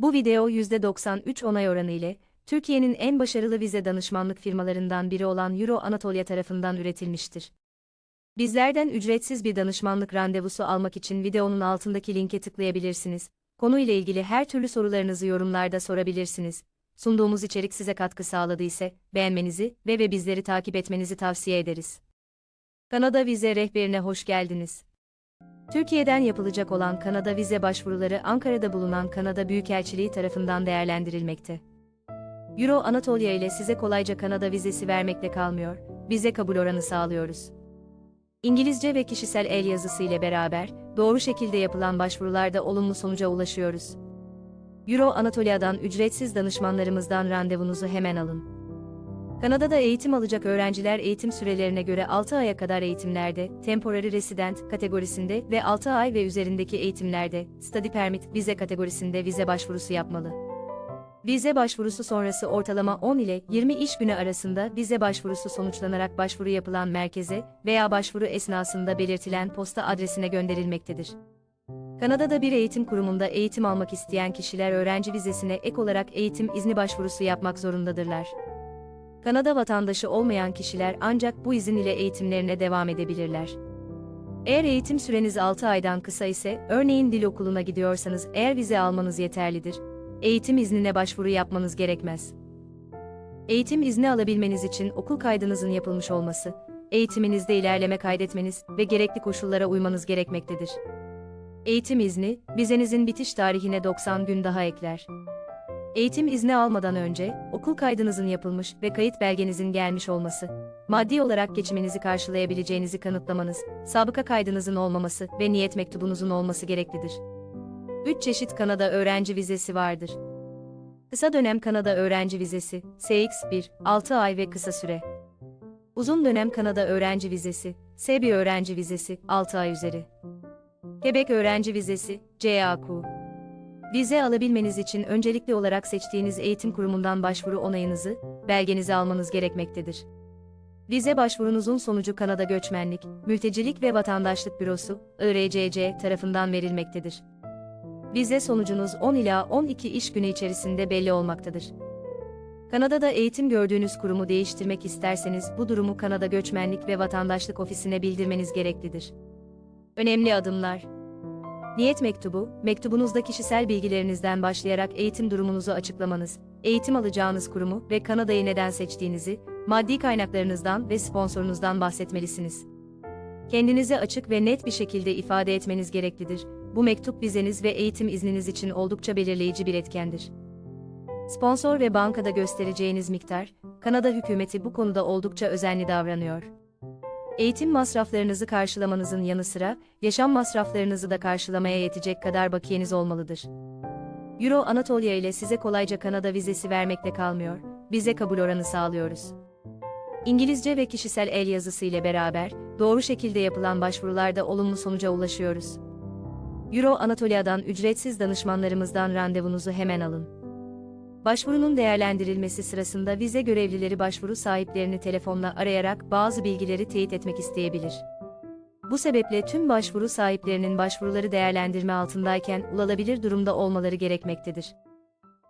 Bu video %93 onay oranı ile Türkiye'nin en başarılı vize danışmanlık firmalarından biri olan Euro Anatolia tarafından üretilmiştir. Bizlerden ücretsiz bir danışmanlık randevusu almak için videonun altındaki linke tıklayabilirsiniz. Konuyla ilgili her türlü sorularınızı yorumlarda sorabilirsiniz. Sunduğumuz içerik size katkı sağladıysa beğenmenizi ve ve bizleri takip etmenizi tavsiye ederiz. Kanada Vize Rehberine hoş geldiniz. Türkiye'den yapılacak olan Kanada vize başvuruları Ankara'da bulunan Kanada Büyükelçiliği tarafından değerlendirilmekte. Euro Anatolia ile size kolayca Kanada vizesi vermekle kalmıyor, vize kabul oranı sağlıyoruz. İngilizce ve kişisel el yazısı ile beraber, doğru şekilde yapılan başvurularda olumlu sonuca ulaşıyoruz. Euro Anatolia'dan ücretsiz danışmanlarımızdan randevunuzu hemen alın. Kanada'da eğitim alacak öğrenciler eğitim sürelerine göre 6 aya kadar eğitimlerde, temporary resident kategorisinde ve 6 ay ve üzerindeki eğitimlerde, study permit vize kategorisinde vize başvurusu yapmalı. Vize başvurusu sonrası ortalama 10 ile 20 iş günü arasında vize başvurusu sonuçlanarak başvuru yapılan merkeze veya başvuru esnasında belirtilen posta adresine gönderilmektedir. Kanada'da bir eğitim kurumunda eğitim almak isteyen kişiler öğrenci vizesine ek olarak eğitim izni başvurusu yapmak zorundadırlar. Kanada vatandaşı olmayan kişiler ancak bu izin ile eğitimlerine devam edebilirler. Eğer eğitim süreniz 6 aydan kısa ise, örneğin dil okuluna gidiyorsanız eğer vize almanız yeterlidir. Eğitim iznine başvuru yapmanız gerekmez. Eğitim izni alabilmeniz için okul kaydınızın yapılmış olması, eğitiminizde ilerleme kaydetmeniz ve gerekli koşullara uymanız gerekmektedir. Eğitim izni, vizenizin bitiş tarihine 90 gün daha ekler. Eğitim izni almadan önce, okul kaydınızın yapılmış ve kayıt belgenizin gelmiş olması, maddi olarak geçiminizi karşılayabileceğinizi kanıtlamanız, sabıka kaydınızın olmaması ve niyet mektubunuzun olması gereklidir. 3 çeşit Kanada öğrenci vizesi vardır. Kısa dönem Kanada öğrenci vizesi, CX1, 6 ay ve kısa süre. Uzun dönem Kanada öğrenci vizesi, SB öğrenci vizesi, 6 ay üzeri. Quebec öğrenci vizesi, CAQ. Vize alabilmeniz için öncelikli olarak seçtiğiniz eğitim kurumundan başvuru onayınızı, belgenizi almanız gerekmektedir. Vize başvurunuzun sonucu Kanada Göçmenlik, Mültecilik ve Vatandaşlık Bürosu, IRCC tarafından verilmektedir. Vize sonucunuz 10 ila 12 iş günü içerisinde belli olmaktadır. Kanada'da eğitim gördüğünüz kurumu değiştirmek isterseniz bu durumu Kanada Göçmenlik ve Vatandaşlık Ofisi'ne bildirmeniz gereklidir. Önemli adımlar Niyet mektubu, mektubunuzda kişisel bilgilerinizden başlayarak eğitim durumunuzu açıklamanız, eğitim alacağınız kurumu ve Kanada'yı neden seçtiğinizi, maddi kaynaklarınızdan ve sponsorunuzdan bahsetmelisiniz. Kendinizi açık ve net bir şekilde ifade etmeniz gereklidir. Bu mektup vizeniz ve eğitim izniniz için oldukça belirleyici bir etkendir. Sponsor ve bankada göstereceğiniz miktar, Kanada hükümeti bu konuda oldukça özenli davranıyor. Eğitim masraflarınızı karşılamanızın yanı sıra, yaşam masraflarınızı da karşılamaya yetecek kadar bakiyeniz olmalıdır. Euro Anatolia ile size kolayca Kanada vizesi vermekle kalmıyor, vize kabul oranı sağlıyoruz. İngilizce ve kişisel el yazısı ile beraber, doğru şekilde yapılan başvurularda olumlu sonuca ulaşıyoruz. Euro Anatolia'dan ücretsiz danışmanlarımızdan randevunuzu hemen alın. Başvurunun değerlendirilmesi sırasında vize görevlileri başvuru sahiplerini telefonla arayarak bazı bilgileri teyit etmek isteyebilir. Bu sebeple tüm başvuru sahiplerinin başvuruları değerlendirme altındayken ulaşılabilir durumda olmaları gerekmektedir.